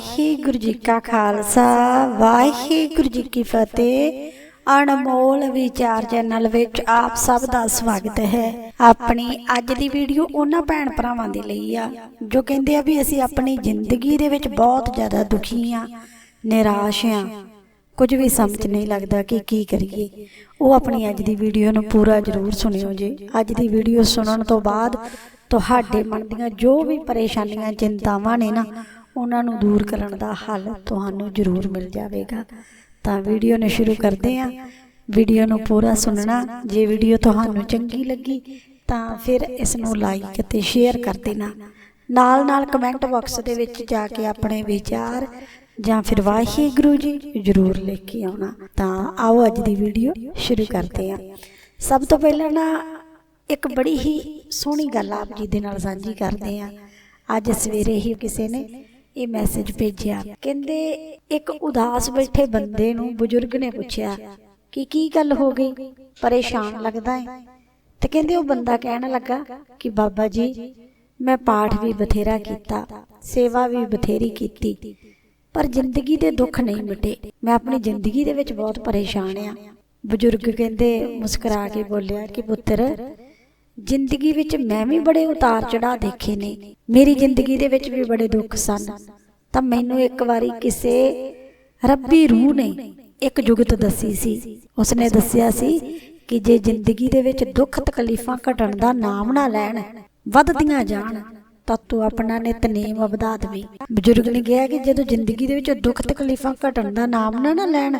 ਵਾਹਿਗੁਰੂ ਜੀ ਕਾ ਖਾਲਸਾ, ਵਾਹਿਗੁਰੂ ਜੀ ਕੀ ਫਤਿਹ। ਅਨਮੋਲ ਵਿਚਾਰ ਚੈਨਲ ਵਿੱਚ ਆਪ ਸਭ ਦਾ ਸਵਾਗਤ ਹੈ। ਆਪਣੀ ਅੱਜ ਦੀ ਵੀਡੀਓ ਉਹਨਾਂ ਭੈਣ ਭਰਾਵਾਂ ਦੇ ਲਈ ਆ, ਜੋ ਕਹਿੰਦੇ ਆ ਵੀ ਅਸੀਂ ਆਪਣੀ ਜ਼ਿੰਦਗੀ ਦੇ ਵਿੱਚ ਬਹੁਤ ਜ਼ਿਆਦਾ ਦੁਖੀ ਆ, ਨਿਰਾਸ਼ ਆ। ਕੁਝ ਵੀ ਸਮਝ ਨਹੀਂ ਲੱਗਦਾ ਕਿ ਕੀ ਕਰੀਏ। ਉਹ ਆਪਣੀ ਅੱਜ ਦੀ ਵੀਡੀਓ ਨੂੰ ਪੂਰਾ ਜ਼ਰੂਰ ਸੁਣਿਓ ਜੀ। ਅੱਜ ਦੀ ਵੀਡੀਓ ਸੁਣਨ ਤੋਂ ਬਾਅਦ ਤੁਹਾਡੇ ਮਨ ਦੀਆਂ ਜੋ ਵੀ ਪਰੇਸ਼ਾਨੀਆਂ, ਚਿੰਤਾਵਾਂ ਨੇ ਨਾ ਉਹਨਾਂ ਨੂੰ ਦੂਰ ਕਰਨ ਦਾ ਹੱਲ ਤੁਹਾਨੂੰ ਜ਼ਰੂਰ ਮਿਲ ਜਾਵੇਗਾ। ਤਾਂ ਵੀਡੀਓ ਨੂੰ ਸ਼ੁਰੂ ਕਰਦੇ ਹਾਂ। ਵੀਡੀਓ ਨੂੰ ਪੂਰਾ ਸੁਣਨਾ। ਜੇ ਵੀਡੀਓ ਤੁਹਾਨੂੰ ਚੰਗੀ ਲੱਗੀ, ਤਾਂ ਫਿਰ ਇਸ ਨੂੰ ਲਾਈਕ ਅਤੇ ਸ਼ੇਅਰ ਕਰ ਦੇਣਾ। ਨਾਲ ਨਾਲ ਕਮੈਂਟ ਬਾਕਸ ਦੇ ਵਿੱਚ ਜਾ ਕੇ ਆਪਣੇ ਵਿਚਾਰ ਜਾਂ ਫਿਰ ਵਾਹਿਗੁਰੂ ਜੀ ਜ਼ਰੂਰ ਲਿਖ ਕੇ ਆਉਣਾ। ਤਾਂ ਆਓ ਅੱਜ ਦੀ ਵੀਡੀਓ ਸ਼ੁਰੂ ਕਰਦੇ ਹਾਂ। ਸਭ ਤੋਂ ਪਹਿਲਾਂ ਨਾ ਇੱਕ ਬੜੀ ਹੀ ਸੋਹਣੀ ਗੱਲ ਆਪ ਜੀ ਦੇ ਨਾਲ ਸਾਂਝੀ ਕਰਦੇ ਹਾਂ। ਅੱਜ ਸਵੇਰੇ ਹੀ ਕਿਸੇ ਨੇ ਇਹ ਮੈਸੇਜ ਭੇਜਿਆ। ਕਹਿੰਦੇ, ਇੱਕ ਉਦਾਸ ਬੈਠੇ ਬੰਦੇ ਨੂੰ ਬਜ਼ੁਰਗ ਨੇ ਪੁੱਛਿਆ, ਕਿ ਕੀ ਗੱਲ ਹੋ ਗਈ? ਪਰੇਸ਼ਾਨ ਲੱਗਦਾ ਹੈ ਤੇ ਕਹਿੰਦੇ, ਉਹ ਬੰਦਾ ਕਹਿਣ ਲੱਗਾ ਕਿ, ਬਾਬਾ ਜੀ, ਮੈਂ ਪਾਠ ਵੀ ਬਥੇਰਾ ਕੀਤਾ, ਸੇਵਾ ਵੀ ਬਥੇਰੀ ਕੀਤੀ, ਪਰ ਜ਼ਿੰਦਗੀ ਦੇ ਦੁੱਖ ਨਹੀਂ ਮਿਟੇ। ਮੈਂ ਆਪਣੀ ਜ਼ਿੰਦਗੀ ਦੇ ਵਿੱਚ ਬਹੁਤ ਪਰੇਸ਼ਾਨ ਆ। ਬਜ਼ੁਰਗ ਕਹਿੰਦੇ, ਮੁਸਕਰਾ ਕੇ ਬੋਲਿਆ ਕਿ, ਪੁੱਤਰ ਜ਼ਿੰਦਗੀ ਵਿੱਚ ਮੈਂ ਵੀ ਬੜੇ ਉਤਾਰ ਚੜਾ ਦੇਖੇ ਨੇ। ਮੇਰੀ ਜ਼ਿੰਦਗੀ ਦੇ ਵਿੱਚ ਵੀ ਬੜੇ ਦੁੱਖ ਸਨ। ਤਾਂ ਮੈਨੂੰ ਇੱਕ ਵਾਰੀ ਕਿਸੇ ਰੱਬੀ ਰੂਹ ਨੇ ਇੱਕ ਜੁਗਤ ਦੱਸੀ ਸੀ। ਉਸਨੇ ਦੱਸਿਆ ਸੀ ਕਿ ਜੇ ਜ਼ਿੰਦਗੀ ਦੇ ਵਿੱਚ ਦੁੱਖ ਤਕਲੀਫਾਂ ਘਟਣ ਦਾ ਨਾਮ ਨਾ ਲੈਣ, ਵੱਧਦੀਆਂ ਜਾਣ, ਤਾਂ ਤੂੰ ਆਪਣਾ ਨਿਤਨੇਮ ਵਧਾ ਦੇਵੀਂ। ਬਜ਼ੁਰਗ ਨੇ ਕਿਹਾ ਕਿ ਜਦੋਂ ਜ਼ਿੰਦਗੀ ਦੇ ਵਿੱਚ ਦੁੱਖ ਤਕਲੀਫਾਂ ਘਟਣ ਦਾ ਨਾਮ ਨਾ ਨਾ ਲੈਣ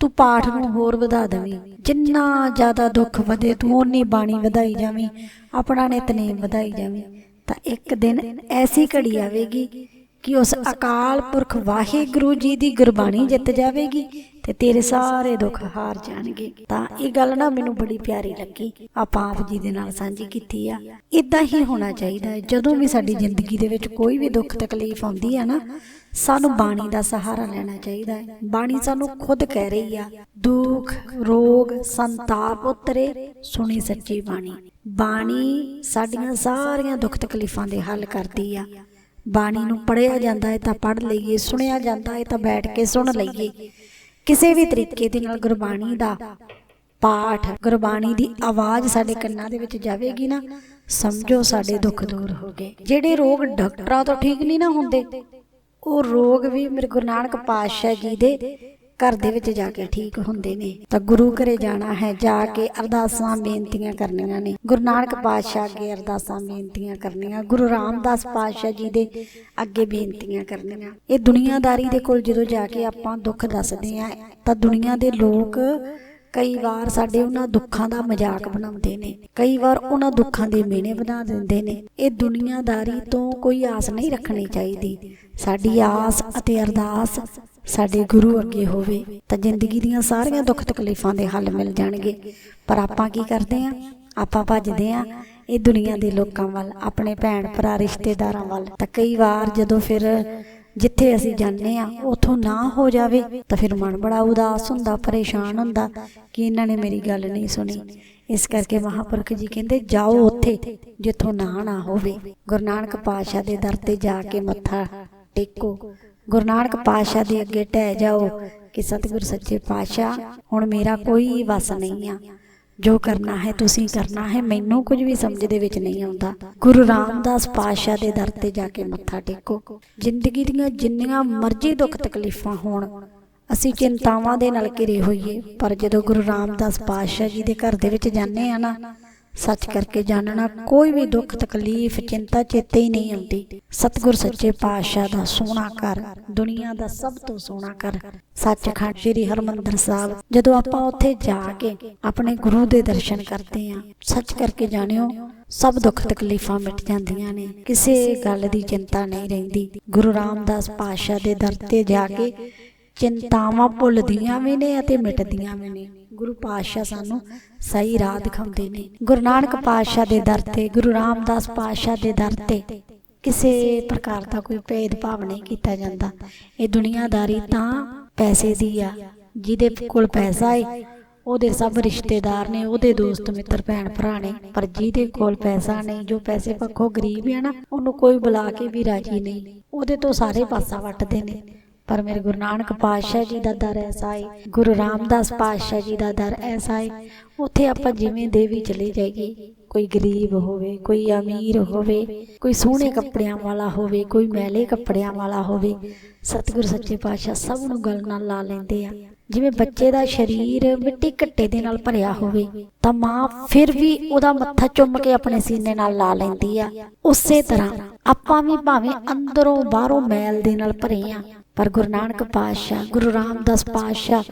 ਤੂੰ ਪਾਠ ਨੂੰ ਹੋਰ ਵਧਾ ਦੇਵੀਂ। ਜਿੰਨਾ ਜ਼ਿਆਦਾ ਦੁੱਖ ਵਧੇ, ਤੂੰ ਓਨੀ ਬਾਣੀ ਵਧਾਈ ਜਾਵੀਂ। ਆਪਣਾ ਨਿਤਨੇਮ ਵਧਾਈ ਜਾਵੀਂ। ਤਾਂ ਇੱਕ ਦਿਨ ਐਸੀ ਘੜੀ ਆਵੇਗੀ ਕਿ ਉਸ ਅਕਾਲ ਪੁਰਖ ਵਾਹਿਗੁਰੂ ਜੀ ਦੀ ਗੁਰਬਾਣੀ ਜਿੱਤ ਜਾਵੇਗੀ ਤੇ ਤੇਰੇ ਸਾਰੇ ਦੁੱਖ ਹਾਰ ਜਾਣਗੇ। ਤਾਂ ਇਹ ਗੱਲ ਨਾ ਮੈਨੂੰ ਬੜੀ ਪਿਆਰੀ ਲੱਗੀ। ਆਪਾਂ ਆਪ ਜੀ ਦੇ ਨਾਲ ਸਾਂਝੀ ਕੀਤੀ ਆ। ਇਦਾਂ ਹੀ ਹੋਣਾ ਚਾਹੀਦਾ ਹੈ। ਜਦੋਂ ਵੀ ਸਾਡੀ ਜ਼ਿੰਦਗੀ ਦੇ ਵਿੱਚ ਕੋਈ ਵੀ ਦੁੱਖ ਤਕਲੀਫ ਆਉਂਦੀ ਆ ਨਾ, ਸਾਨੂੰ ਬਾਣੀ ਦਾ ਸਹਾਰਾ ਲੈਣਾ ਚਾਹੀਦਾ ਹੈ। ਬਾਣੀ ਸਾਨੂੰ ਖੁਦ ਕਹਿ ਰਹੀ ਆ, ਦੁੱਖ, ਰੋਗ, ਸੰਤਾਪ ਉਤਰੇ, ਸੁਣੀ ਸੱਚੀ ਬਾਣੀ। ਬਾਣੀ ਸਾਡੀਆਂ ਸਾਰੀਆਂ ਦੁੱਖ ਤਕਲੀਫਾਂ ਦੇ ਹੱਲ ਕਰਦੀ ਆ। ਬਾਣੀ ਨੂੰ ਪੜ੍ਹਿਆ ਜਾਂਦਾ ਹੈ ਤਾਂ ਪੜ੍ਹ ਲਈਏ, ਸੁਣਿਆ ਜਾਂਦਾ ਹੈ ਤਾਂ ਬੈਠ ਕੇ ਸੁਣ ਲਈਏ। ਕਿਸੇ ਵੀ ਤਰੀਕੇ ਦੇ ਨਾਲ ਗੁਰਬਾਣੀ ਦਾ ਪਾਠ, ਗੁਰਬਾਣੀ ਦੀ ਆਵਾਜ਼ ਸਾਡੇ ਕੰਨਾਂ ਦੇ ਵਿੱਚ ਜਾਵੇਗੀ ਨਾ, ਸਮਝੋ ਸਾਡੇ ਦੁੱਖ ਦੂਰ ਹੋ ਗਏ। ਜਿਹੜੇ ਰੋਗ ਡਾਕਟਰਾਂ ਤੋਂ ਠੀਕ ਨਹੀਂ ਨਾ ਹੁੰਦੇ, ਉਹ ਰੋਗ ਵੀ ਮੇਰੇ ਗੁਰੂ ਨਾਨਕ ਪਾਤਸ਼ਾਹ ਜੀ ਦੇ ਘਰ ਦੇ ਵਿੱਚ ਜਾ ਕੇ ਠੀਕ ਹੁੰਦੇ ਨੇ। ਤਾਂ ਗੁਰੂ ਘਰੇ ਜਾਣਾ ਹੈ, ਜਾ ਕੇ ਅਰਦਾਸਾਂ ਬੇਨਤੀਆਂ ਕਰਨੀਆਂ ਨੇ। ਗੁਰੂ ਨਾਨਕ ਪਾਤਸ਼ਾਹ ਅੱਗੇ ਅਰਦਾਸਾਂ ਬੇਨਤੀਆਂ ਕਰਨੀਆਂ। ਗੁਰੂ ਰਾਮਦਾਸ ਪਾਤਸ਼ਾਹ ਜੀ ਦੇ ਅੱਗੇ ਬੇਨਤੀਆਂ ਕਰਨੀਆਂ। ਇਹ ਦੁਨੀਆਦਾਰੀ ਦੇ ਕੋਲ ਜਦੋਂ ਜਾ ਕੇ ਆਪਾਂ ਦੁੱਖ ਦੱਸਦੇ ਆ ਤਾਂ ਦੁਨੀਆ ਦੇ ਲੋਕ ਕਈ ਵਾਰ ਸਾਡੇ ਉਹਨਾਂ ਦੁੱਖਾਂ ਦਾ ਮਜ਼ਾਕ ਬਣਾਉਂਦੇ ਨੇ। ਕਈ ਵਾਰ ਉਹਨਾਂ ਦੁੱਖਾਂ ਦੇ ਮਿਹਣੇ ਬਣਾ ਦਿੰਦੇ ਨੇ। ਇਹ ਦੁਨੀਆਦਾਰੀ ਤੋਂ ਕੋਈ ਆਸ ਨਹੀਂ ਰੱਖਣੀ ਚਾਹੀਦੀ। ਸਾਡੀ ਆਸ ਅਤੇ ਅਰਦਾਸ ਸਾਡੇ ਗੁਰੂ ਅੱਗੇ ਹੋਵੇ ਤਾਂ ਜ਼ਿੰਦਗੀ ਦੀਆਂ ਸਾਰੀਆਂ ਦੁੱਖ ਤਕਲੀਫਾਂ ਦੇ ਹੱਲ ਮਿਲ ਜਾਣਗੇ। ਪਰ ਆਪਾਂ ਕੀ ਕਰਦੇ ਆਂ ਆਪਾਂ ਭੱਜਦੇ ਆਂ ਇਹ ਦੁਨੀਆ ਦੇ ਲੋਕਾਂ ਵੱਲ ਆਪਣੇ ਭੈਣ ਭਰਾ ਰਿਸ਼ਤੇਦਾਰਾਂ ਵੱਲ। ਤਾਂ ਕਈ ਵਾਰ ਜਦੋਂ ਫਿਰ ਜਿੱਥੇ ਅਸੀਂ ਜਾਂਦੇ ਆ ਉਥੋਂ ਨਾ ਹੋ ਜਾਵੇ ਤਾਂ ਫਿਰ ਮਨ ਬੜਾ ਉਦਾਸ ਹੁੰਦਾ, ਪਰੇਸ਼ਾਨ ਹੁੰਦਾ ਕਿ ਇਹਨਾਂ ਨੇ ਮੇਰੀ ਗੱਲ ਨਹੀਂ ਸੁਣੀ। ਇਸ ਕਰਕੇ ਮਹਾਪੁਰਖ ਜੀ ਕਹਿੰਦੇ, ਜਾਓ ਉੱਥੇ ਜਿੱਥੋਂ ਨਾ ਨਾ ਹੋਵੇ। ਗੁਰੂ ਨਾਨਕ ਪਾਤਸ਼ਾਹ ਦੇ ਦਰ ਤੇ ਜਾ ਕੇ ਮੱਥਾ ਟੇਕੋ। ਗੁਰੂ ਨਾਨਕ ਪਾਤਸ਼ਾਹ ਦੇ ਅੱਗੇ ਟਹਿ ਜਾਓ ਕਿ ਸਤਿਗੁਰ ਸੱਚੇ ਪਾਤਸ਼ਾਹ, ਹੁਣ ਮੇਰਾ ਕੋਈ ਵਸ ਨਹੀਂ ਆ। ਜੋ ਕਰਨਾ ਹੈ ਤੁਸੀਂ ਕਰਨਾ ਹੈ। ਮੈਨੂੰ ਕੁਝ ਵੀ ਸਮਝ ਦੇ ਵਿੱਚ ਨਹੀਂ ਆਉਂਦਾ। ਗੁਰੂ ਰਾਮਦਾਸ ਪਾਤਸ਼ਾਹ ਦੇ ਦਰ ਤੇ ਜਾ ਕੇ ਮੱਥਾ ਟੇਕੋ। ਜ਼ਿੰਦਗੀ ਦੀਆਂ ਜਿੰਨੀਆਂ ਮਰਜ਼ੀ ਦੁੱਖ ਤਕਲੀਫਾਂ ਹੋਣ, ਅਸੀਂ ਚਿੰਤਾਵਾਂ ਦੇ ਨਾਲ ਘਿਰੇ ਹੋਈਏ। ਪਰ ਜਦੋਂ ਗੁਰੂ ਰਾਮਦਾਸ ਪਾਤਸ਼ਾਹ ਜੀ ਦੇ ਘਰ ਦੇ ਵਿੱਚ ਜਾਂਦੇ ਆ ਨਾ ਸੱਚ ਕਰਕੇ ਜਾਣਨਾ ਕੋਈ ਵੀ ਦੁੱਖ, ਤਕਲੀਫ, ਚਿੰਤਾ ਚੇਤੇ ਹੀ ਨਹੀਂ ਆਉਂਦੀ। ਸਤਿਗੁਰ ਸੱਚੇ ਪਾਤਸ਼ਾਹ ਦਾ ਸੋਹਣਾ ਘਰ, ਦੁਨੀਆ ਦਾ ਸਭ ਤੋਂ ਸੋਹਣਾ ਘਰ। ਸੱਚਖੰਡ ਸ੍ਰੀ ਹਰਮੰਦਰ ਸਾਹਿਬ, ਜਦੋਂ ਆਪਾਂ ਉੱਥੇ ਜਾ ਕੇ ਆਪਣੇ ਗੁਰੂ ਦੇ ਦਰਸ਼ਨ ਕਰਦੇ ਆਂ ਸੱਚ ਕਰਕੇ ਜਾਣਿਓ, ਸਭ ਦੁੱਖ, ਤਕਲੀਫਾਂ ਮਿਟ ਜਾਂਦੀਆਂ ਨੇ। ਕਿਸੇ ਗੱਲ ਦੀ ਚਿੰਤਾ ਨਹੀਂ ਰਹਿੰਦੀ। ਗੁਰੂ ਰਾਮਦਾਸ ਪਾਤਸ਼ਾਹ ਦੇ ਦਰ ਤੇ ਜਾ ਕੇ ਚਿੰਤਾਵਾਂ ਭੁੱਲਦੀਆਂ ਵੀ ਨੇ ਅਤੇ ਮਿਟਦੀਆਂ ਵੀ ਨੇ। ਗੁਰੂ ਪਾਤਸ਼ਾਹ ਸਾਨੂੰ ਸਹੀ ਰਾਹ ਦਿਖਾਉਂਦੇ ਨੇ। ਗੁਰੂ ਨਾਨਕ ਪਾਤਸ਼ਾਹ ਦੇ ਦਰ ਤੇ, ਗੁਰੂ ਰਾਮਦਾਸ ਪਾਤਸ਼ਾਹ ਦੇ ਦਰ ਤੇ ਕਿਸੇ ਪ੍ਰਕਾਰ ਦਾ ਕੋਈ ਭੇਦਭਾਵ ਨਹੀਂ ਕੀਤਾ ਜਾਂਦਾ। ਇਹ ਦੁਨੀਆਦਾਰੀ ਤਾਂ ਪੈਸੇ ਦੀ ਆ, ਜਿਹਦੇ ਕੋਲ ਪੈਸਾ ਏ, ਉਹਦੇ ਸਭ ਰਿਸ਼ਤੇਦਾਰ ਨੇ, ਉਹਦੇ ਦੋਸਤ, ਮਿੱਤਰ, ਭੈਣ, ਭਰਾ ਨੇ, ਪਰ ਜਿਹਦੇ ਕੋਲ ਪੈਸਾ ਨਹੀਂ, ਜੋ ਪੈਸੇ ਪੱਖੋਂ ਗਰੀਬ ਹੈ ਨਾ, ਉਹਨੂੰ ਕੋਈ ਬੁਲਾ ਕੇ ਵੀ ਰਾਜੀ ਨਹੀਂ। ਉਹਦੇ ਤੋਂ ਸਾਰੇ ਪਾਸਾ ਵੱਟਦੇ ਨੇ। ਪਰ ਮੇਰੇ ਗੁਰੂ ਨਾਨਕ ਪਾਤਸ਼ਾਹ ਜੀ ਦਾ ਦਰ ਐਸਾ ਹੈ ਗੁਰੂ ਰਾਮਦਾਸ ਪਾਤਸ਼ਾਹ ਜੀ ਦਾ ਦਰ ਐਸਾ ਹੈ ਉੱਥੇ ਆਪਾਂ ਜਿਵੇਂ ਦੇ ਵੀ ਚਲੇ ਜਾਈਏ, ਕੋਈ ਗਰੀਬ ਹੋਵੇ, ਕੋਈ ਅਮੀਰ ਹੋਵੇ, ਕੋਈ ਸੋਹਣੇ ਕੱਪੜਿਆਂ ਵਾਲਾ ਹੋਵੇ, ਕੋਈ ਮੈਲੇ ਕੱਪੜਿਆਂ ਵਾਲਾ ਹੋਵੇ, ਸਤਿਗੁਰੂ ਸੱਚੇ ਪਾਤਸ਼ਾਹ ਸਭ ਨੂੰ ਗਲ ਨਾਲ ਲਾ ਲੈਂਦੇ ਆ। ਜਿਵੇਂ ਬੱਚੇ ਦਾ ਸਰੀਰ ਮਿੱਟੀ ਘੱਟੇ ਦੇ ਨਾਲ ਭਰਿਆ ਹੋਵੇ, ਤਾਂ ਮਾਂ ਫਿਰ ਵੀ ਉਹਦਾ ਮੱਥਾ ਚੁੰਮ ਕੇ ਆਪਣੇ ਸੀਨੇ ਨਾਲ ਲਾ ਲੈਂਦੀ ਆ। ਉਸੇ ਤਰ੍ਹਾਂ ਆਪਾਂ ਵੀ ਭਾਵੇਂ ਅੰਦਰੋਂ ਬਾਹਰੋਂ ਮੈਲ ਦੇ ਨਾਲ ਭਰੇ ਆ ਪਰ ਗੁਰੂ ਨਾਨਕ ਪਾਤਸ਼ਾਹ, ਗੁਰੂ ਰਾਮਦਾਸ ਪਾਤਸ਼ਾਹ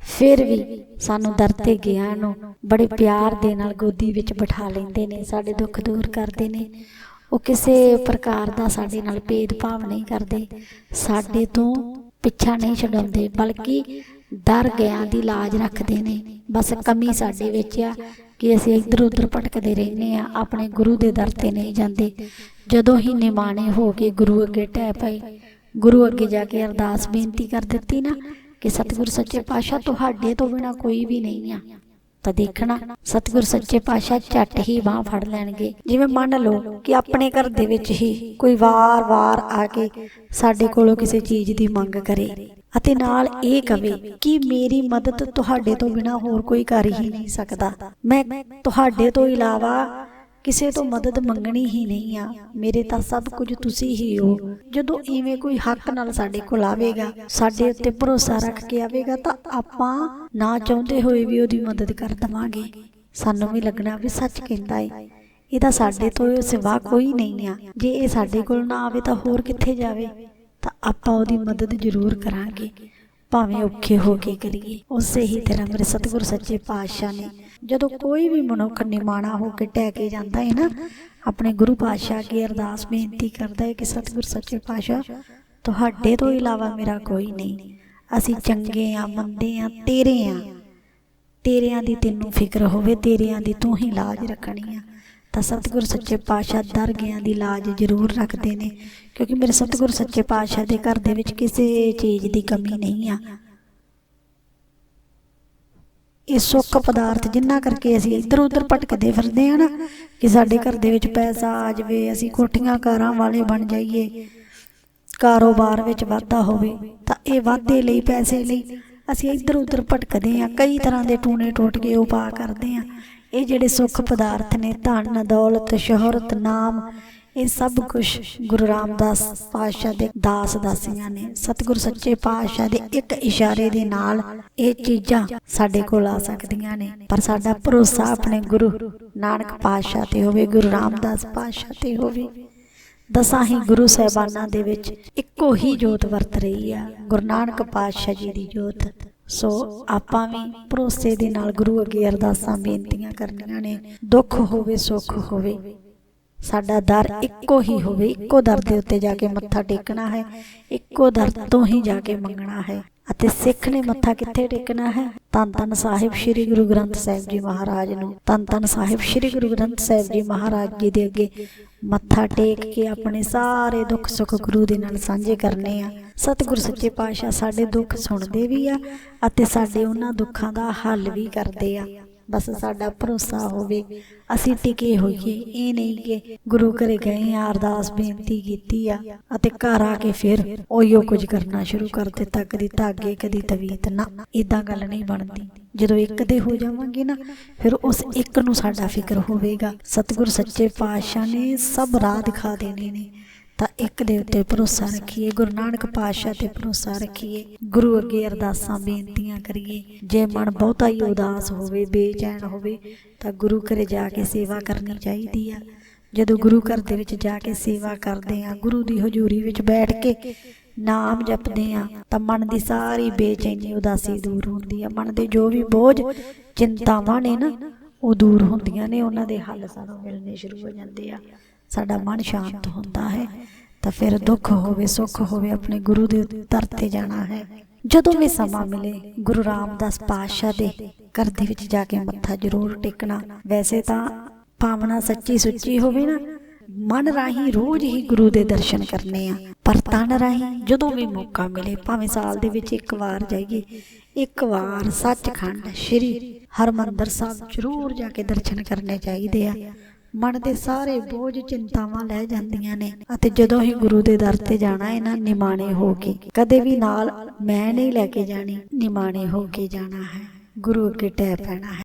ਫਿਰ ਵੀ ਸਾਨੂੰ ਦਰ ਤੇ ਗਿਆ ਨੂੰ, ਬੜੇ ਪਿਆਰ ਦੇ ਨਾਲ ਗੋਦੀ ਵਿੱਚ ਬਿਠਾ ਲੈਂਦੇ ਨੇ, ਸਾਡੇ ਦੁੱਖ ਦੂਰ ਕਰਦੇ ਨੇ। ਉਹ ਕਿਸੇ ਪ੍ਰਕਾਰ ਦਾ ਸਾਡੇ ਨਾਲ ਭੇਦਭਾਵ ਨਹੀਂ ਕਰਦੇ, ਸਾਡੇ ਤੋਂ ਪਿੱਛਾ ਨਹੀਂ ਛਡਾਉਂਦੇ, ਬਲਕਿ ਦਰ ਗਿਆ ਦੀ ਲਾਜ ਰੱਖਦੇ ਨੇ। ਬਸ ਕਮੀ ਸਾਡੇ ਵਿੱਚ ਆ ਕਿ ਅਸੀਂ ਇੱਧਰ ਉੱਧਰ ਭਟਕਦੇ ਰਹਿੰਦੇ ਆ, ਆਪਣੇ ਗੁਰੂ ਦੇ ਦਰ ਤੇ ਨਹੀਂ ਜਾਂਦੇ। ਜਦੋਂ ਹੀ ਨਿਮਾਣੇ ਹੋ ਕੇ ਗੁਰੂ ਅੱਗੇ ਟਹਿ ਪਏ ਗੁਰੂ ਅੱਗੇ ਜਾ ਕੇ ਅਰਦਾਸ ਬੇਨਤੀ ਕਰ ਦਿੱਤੀ ਨਾ ਕਿ ਸਤਿਗੁਰ ਸੱਚੇ ਪਾਤਸ਼ਾਹ ਤੁਹਾਡੇ ਤੋਂ ਬਿਨਾ ਕੋਈ ਵੀ ਨਹੀਂ ਆ। ਤਾਂ ਦੇਖਣਾ, ਸਤਿਗੁਰ ਸੱਚੇ ਪਾਤਸ਼ਾਹ ਝੱਟ ਹੀ ਬਾਹ ਫੜ ਲੈਣਗੇ। ਜਿਵੇਂ ਮੰਨ ਲਓ ਕਿ ਆਪਣੇ ਘਰ ਦੇ ਵਿੱਚ ਹੀ ਕੋਈ ਵਾਰ-ਵਾਰ ਆ ਕੇ ਸਾਡੇ ਕੋਲੋਂ ਕਿਸੇ ਚੀਜ਼ ਦੀ ਮੰਗ ਕਰੇ ਅਤੇ ਨਾਲ ਇਹ ਕਵੇ ਕਿ ਮੇਰੀ ਮਦਦ ਤੁਹਾਡੇ ਤੋਂ ਬਿਨਾ ਹੋਰ ਕੋਈ ਕਰ ਹੀ ਨਹੀਂ ਸਕਦਾ। ਮੈਂ ਤੁਹਾਡੇ ਤੋਂ ਇਲਾਵਾ ਕਿਸੇ ਤੋਂ ਮਦਦ ਮੰਗਣੀ ਹੀ ਨਹੀਂ ਆ। ਮੇਰੇ ਤਾਂ ਸਭ ਕੁਝ ਤੁਸੀਂ ਹੀ ਹੋ। ਜਦੋਂ ਐਵੇਂ ਕੋਈ ਹੱਕ ਨਾਲ ਸਾਡੇ ਕੋਲ ਆਵੇਗਾ, ਸਾਡੇ ਉੱਤੇ ਭਰੋਸਾ ਰੱਖ ਕੇ ਆਵੇਗਾ, ਤਾਂ ਆਪਾਂ ਨਾ ਚਾਹੁੰਦੇ ਹੋਏ ਵੀ ਉਹਦੀ ਮਦਦ ਕਰ ਦਵਾਂਗੇ। ਸਾਨੂੰ ਵੀ ਲੱਗਣਾ ਵੀ ਸੱਚ ਕਹਿੰਦਾ ਏ। ਇਹਦਾ ਸਾਡੇ ਤੋਂ ਸਿਵਾ ਕੋਈ ਨਹੀਂ ਆ। ਜੇ ਇਹ ਸਾਡੇ ਕੋਲ ਨਾ ਆਵੇ ਤਾਂ ਹੋਰ ਕਿੱਥੇ ਜਾਵੇ? ਤਾਂ ਆਪਾਂ ਉਹਦੀ ਮਦਦ ਜ਼ਰੂਰ ਕਰਾਂਗੇ। ਭਾਵੇਂ ਔਖੇ ਹੋ ਕੇ ਕਰੀਏ। ਉਸੇ ਹੀ ਤਰ੍ਹਾਂ ਮੇਰੇ ਸਤਿਗੁਰ ਸੱਚੇ ਪਾਤਸ਼ਾਹ ਨੇ ਜਦੋਂ ਕੋਈ ਵੀ ਮਨੁੱਖ ਨਿਮਾਣਾ ਹੋ ਕੇ ਟਹਿ ਕੇ ਜਾਂਦਾ ਹੈ ਨਾ, ਆਪਣੇ ਗੁਰੂ ਪਾਤਸ਼ਾਹ ਕੀ ਅਰਦਾਸ ਬੇਨਤੀ ਕਰਦਾ ਹੈ ਕਿ ਸਤਿਗੁਰ ਸੱਚੇ ਪਾਤਸ਼ਾਹ, ਤੁਹਾਡੇ ਤੋਂ ਇਲਾਵਾ ਮੇਰਾ ਕੋਈ ਨਹੀਂ। ਅਸੀਂ ਚੰਗੇ ਆ ਮੰਦੇ ਆ ਤੇਰੇ ਆ ਤੇਰਿਆਂ ਦੀ ਤੈਨੂੰ ਫਿਕਰ ਹੋਵੇ, ਤੇਰਿਆਂ ਦੀ ਤੂੰ ਹੀ ਲਾਜ ਰੱਖਣੀ ਆ। ਤਾਂ ਸਤਿਗੁਰ ਸੱਚੇ ਪਾਤਸ਼ਾਹ ਦਰਗਿਆਂ ਦੀ ਲਾਜ ਜ਼ਰੂਰ ਰੱਖਦੇ ਨੇ, ਕਿਉਂਕਿ ਮੇਰੇ ਸਤਿਗੁਰ ਸੱਚੇ ਪਾਤਸ਼ਾਹ ਦੇ ਘਰ ਦੇ ਵਿੱਚ ਕਿਸੇ ਚੀਜ਼ ਦੀ ਕਮੀ ਨਹੀਂ ਆ। ਇਹ ਸੁੱਖ ਪਦਾਰਥ ਜਿੰਨਾ ਕਰਕੇ ਅਸੀਂ ਇੱਧਰ ਉੱਧਰ ਭਟਕਦੇ ਫਿਰਦੇ ਆ ਨਾ, ਕਿ ਸਾਡੇ ਘਰ ਦੇ ਵਿੱਚ ਪੈਸਾ ਆ ਜਾਵੇ, ਅਸੀਂ ਕੋਠੀਆਂ ਕਾਰਾਂ ਵਾਲੇ ਬਣ ਜਾਈਏ, ਕਾਰੋਬਾਰ ਵਿੱਚ ਵਾਧਾ ਹੋਵੇ, ਤਾਂ ਇਹ ਵਾਧੇ ਲਈ ਪੈਸੇ ਲਈ ਅਸੀਂ ਇੱਧਰ ਉੱਧਰ ਭਟਕਦੇ ਆ ਕਈ ਤਰ੍ਹਾਂ ਦੇ ਟੂਣੇ ਟੋਟ ਕੇ ਉਪਾਅ ਕਰਦੇ ਆ ਇਹ ਜਿਹੜੇ ਸੁੱਖ ਪਦਾਰਥ ਨੇ, ਧਨ, ਦੌਲਤ, ਸ਼ੋਹਰਤ, ਨਾਮ ਇਹ ਸਭ ਕੁਝ ਗੁਰੂ ਰਾਮਦਾਸ ਪਾਤਸ਼ਾਹ ਦੇ ਦਾਸ ਦਾਸੀਆਂ ਨੇ, ਸਤਿਗੁਰ ਸੱਚੇ ਪਾਤਸ਼ਾਹ ਦੇ ਇੱਕ ਇਸ਼ਾਰੇ ਦੇ ਨਾਲ ਇਹ ਚੀਜ਼ਾਂ ਸਾਡੇ ਕੋਲ ਆ ਸਕਦੀਆਂ ਨੇ। ਪਰ ਸਾਡਾ ਭਰੋਸਾ ਆਪਣੇ ਗੁਰੂ ਨਾਨਕ ਪਾਤਸ਼ਾਹ ਤੇ ਹੋਵੇ, ਗੁਰੂ ਰਾਮਦਾਸ ਪਾਤਸ਼ਾਹ ਤੇ ਹੋਵੇ, ਦਸਾਂ ਹੀ ਗੁਰੂ ਸਾਹਿਬਾਨਾਂ ਦੇ ਵਿੱਚ ਇੱਕੋ ਹੀ ਜੋਤ ਵਰਤ ਰਹੀ ਆ, ਗੁਰੂ ਨਾਨਕ ਪਾਤਸ਼ਾਹ ਜੀ ਦੀ ਜੋਤ। ਸੋ ਆਪਾਂ ਵੀ ਭਰੋਸੇ ਦੇ ਨਾਲ ਗੁਰੂ ਅੱਗੇ ਅਰਦਾਸਾਂ, ਬੇਨਤੀਆਂ ਕਰਨੀਆਂ ਨੇ, ਦੁੱਖ ਹੋਵੇ, ਸੁੱਖ ਹੋਵੇ ਸਾਡਾ ਦਰ ਇੱਕੋ ਹੀ ਹੋਵੇ, ਇੱਕੋ ਦਰ ਦੇ ਉੱਤੇ ਜਾ ਕੇ ਮੱਥਾ ਟੇਕਣਾ ਹੈ, ਇੱਕੋ ਦਰ ਤੋਂ ਹੀ ਜਾ ਕੇ ਮੰਗਣਾ ਹੈ। ਅਤੇ ਸਿੱਖ ਨੇ ਮੱਥਾ ਕਿੱਥੇ ਟੇਕਣਾ ਹੈ? ਤਨ ਤਨ ਸਾਹਿਬ ਸ੍ਰੀ ਗੁਰੂ ਗ੍ਰੰਥ ਸਾਹਿਬ ਜੀ ਮਹਾਰਾਜ ਨੂੰ। ਤਨ ਤਨ ਸਾਹਿਬ ਸ੍ਰੀ ਗੁਰੂ ਗ੍ਰੰਥ ਸਾਹਿਬ ਜੀ ਮਹਾਰਾਜ ਜੀ ਦੇ ਅੱਗੇ ਮੱਥਾ ਟੇਕ ਕੇ ਆਪਣੇ ਸਾਰੇ ਦੁੱਖ ਸੁੱਖ ਗੁਰੂ ਦੇ ਨਾਲ ਸਾਂਝੇ ਕਰਨੇ ਆ। ਸਤਿਗੁਰ ਸੱਚੇ ਪਾਤਸ਼ਾਹ ਸਾਡੇ ਦੁੱਖ ਸੁਣਦੇ ਵੀ ਆ ਅਤੇ ਸਾਡੇ ਉਹਨਾਂ ਦੁੱਖਾਂ ਦਾ ਹੱਲ ਵੀ ਕਰਦੇ ਆ। ਬਸ ਸਾਡਾ ਭਰੋਸਾ ਹੋਵੇ। ਅਸੀਂ ਟਿਕੇ ਹੋਈਏ, ਇਹ ਨਹੀਂ ਕਿ ਗੁਰੂ ਘਰੇ ਗਏ ਆ, ਅਰਦਾਸ ਬੇਨਤੀ ਕੀਤੀ ਆ ਅਤੇ ਘਰ ਆ ਕੇ ਫਿਰ ਉਹੀਓ ਕੁਝ ਕਰਨਾ ਸ਼ੁਰੂ ਕਰ ਦਿੱਤਾ, ਕਦੀ ਧਾਗੇ, ਕਦੀ ਤਵੀਤ। ਨਾ ਇਦਾਂ ਗੱਲ ਨਹੀਂ ਬਣਦੀ। ਜਦੋਂ ਇੱਕ ਦੇ ਹੋ ਜਾਵਾਂਗੇ ਨਾ, ਫਿਰ ਉਸ ਇੱਕ ਨੂੰ ਸਾਡਾ ਫਿਕਰ ਹੋਵੇਗਾ। ਸਤਿਗੁਰ ਸੱਚੇ ਪਾਤਸ਼ਾਹ ਨੇ ਸਭ ਰਾਹ ਦਿਖਾ ਦੇਣੇ ਨੇ। ਤਾਂ ਇੱਕ ਦੇ ਉੱਤੇ ਭਰੋਸਾ ਰੱਖੀਏ, ਗੁਰੂ ਨਾਨਕ ਪਾਤਸ਼ਾਹ ਤੇ ਭਰੋਸਾ ਰੱਖੀਏ, ਗੁਰੂ ਅੱਗੇ ਅਰਦਾਸਾਂ, ਬੇਨਤੀਆਂ ਕਰੀਏ। ਜੇ ਮਨ ਬਹੁਤਾ ਹੀ ਉਦਾਸ ਹੋਵੇ, ਬੇਚੈਨ ਹੋਵੇ, ਤਾਂ ਗੁਰੂ ਘਰੇ ਜਾ ਕੇ ਸੇਵਾ ਕਰਨੀ ਚਾਹੀਦੀ ਆ। ਜਦੋਂ ਗੁਰੂ ਘਰ ਦੇ ਵਿੱਚ ਜਾ ਕੇ ਸੇਵਾ ਕਰਦੇ ਆ, ਗੁਰੂ ਦੀ ਹਜ਼ੂਰੀ ਵਿੱਚ ਬੈਠ ਕੇ ਨਾਮ ਜਪਦੇ ਆ, ਤਾਂ ਮਨ ਦੀ ਸਾਰੀ ਬੇਚੈਨੀ, ਉਦਾਸੀ ਦੂਰ ਹੁੰਦੀ ਆ। ਮਨ ਦੇ ਜੋ ਵੀ ਬੋਝ, ਚਿੰਤਾਵਾਂ ਨੇ ਨਾ, ਉਹ ਦੂਰ ਹੁੰਦੀਆਂ ਨੇ, ਉਹਨਾਂ ਦੇ ਹੱਲ ਸਾਨੂੰ ਮਿਲਣੇ ਸ਼ੁਰੂ ਹੋ ਜਾਂਦੇ ਆ। ਸਾਡਾ ਮਨ ਸ਼ਾਂਤ ਹੁੰਦਾ ਹੈ ਤਾਂ ਫਿਰ ਦੁੱਖ ਹੋਵੇ ਸੁੱਖ ਹੋਵੇ ਆਪਣੇ ਗੁਰੂ ਦੇ ਦਰ ਤੇ ਜਾਣਾ ਹੈ। ਜਦੋਂ ਵੀ ਸਮਾਂ ਮਿਲੇ ਗੁਰੂ ਰਾਮਦਾਸ ਪਾਤਸ਼ਾਹ ਦੇ ਘਰ ਦੇ ਵਿੱਚ ਜਾ ਕੇ ਮੱਥਾ ਜ਼ਰੂਰ ਟੇਕਣਾ। ਵੈਸੇ ਤਾਂ ਭਾਵਨਾ ਸੱਚੀ ਸੁੱਚੀ ਹੋਵੇ ਨਾ ਮਨ ਰਾਹੀਂ ਰੋਜ਼ ਹੀ ਗੁਰੂ ਦੇ ਦਰਸ਼ਨ ਕਰਨੇ ਆ। ਪਰ ਤਨ ਰਾਹੀਂ ਜਦੋਂ ਵੀ ਮੌਕਾ ਮਿਲੇ ਭਾਵੇਂ ਸਾਲ ਦੇ ਵਿੱਚ ਇੱਕ ਵਾਰ ਜਾਈਏ ਇੱਕ ਵਾਰ ਸੱਚਖੰਡ ਸ੍ਰੀ ਹਰਮੰਦਰ ਸਾਹਿਬ ਜ਼ਰੂਰ ਜਾ ਕੇ ਦਰਸ਼ਨ ਕਰਨੇ ਚਾਹੀਦੇ ਆ ਮਨ ਦੇ ਸਾਰੇ ਬੋਝ ਚਿੰਤਾਵਾਂ ਲੈ ਜਾਂਦੀਆਂ ਨੇ ਅਤੇ ਜਦੋਂ ਹੀ ਗੁਰੂ ਦੇ ਦਰ ਤੇ ਜਾਣਾ ਹੈ ਨਾ ਨਿਮਾਣੇ ਹੋ ਕੇ, ਕਦੇ ਵੀ ਨਾਲ ਮੈਂ ਨਹੀਂ ਲੈ ਕੇ ਜਾਣੀ, ਨਿਮਾਣੇ ਹੋ ਕੇ ਜਾਣਾ ਹੈ, ਗੁਰੂ ਅੱਗੇ ਟੈ ਪੈਣਾ ਹੈ।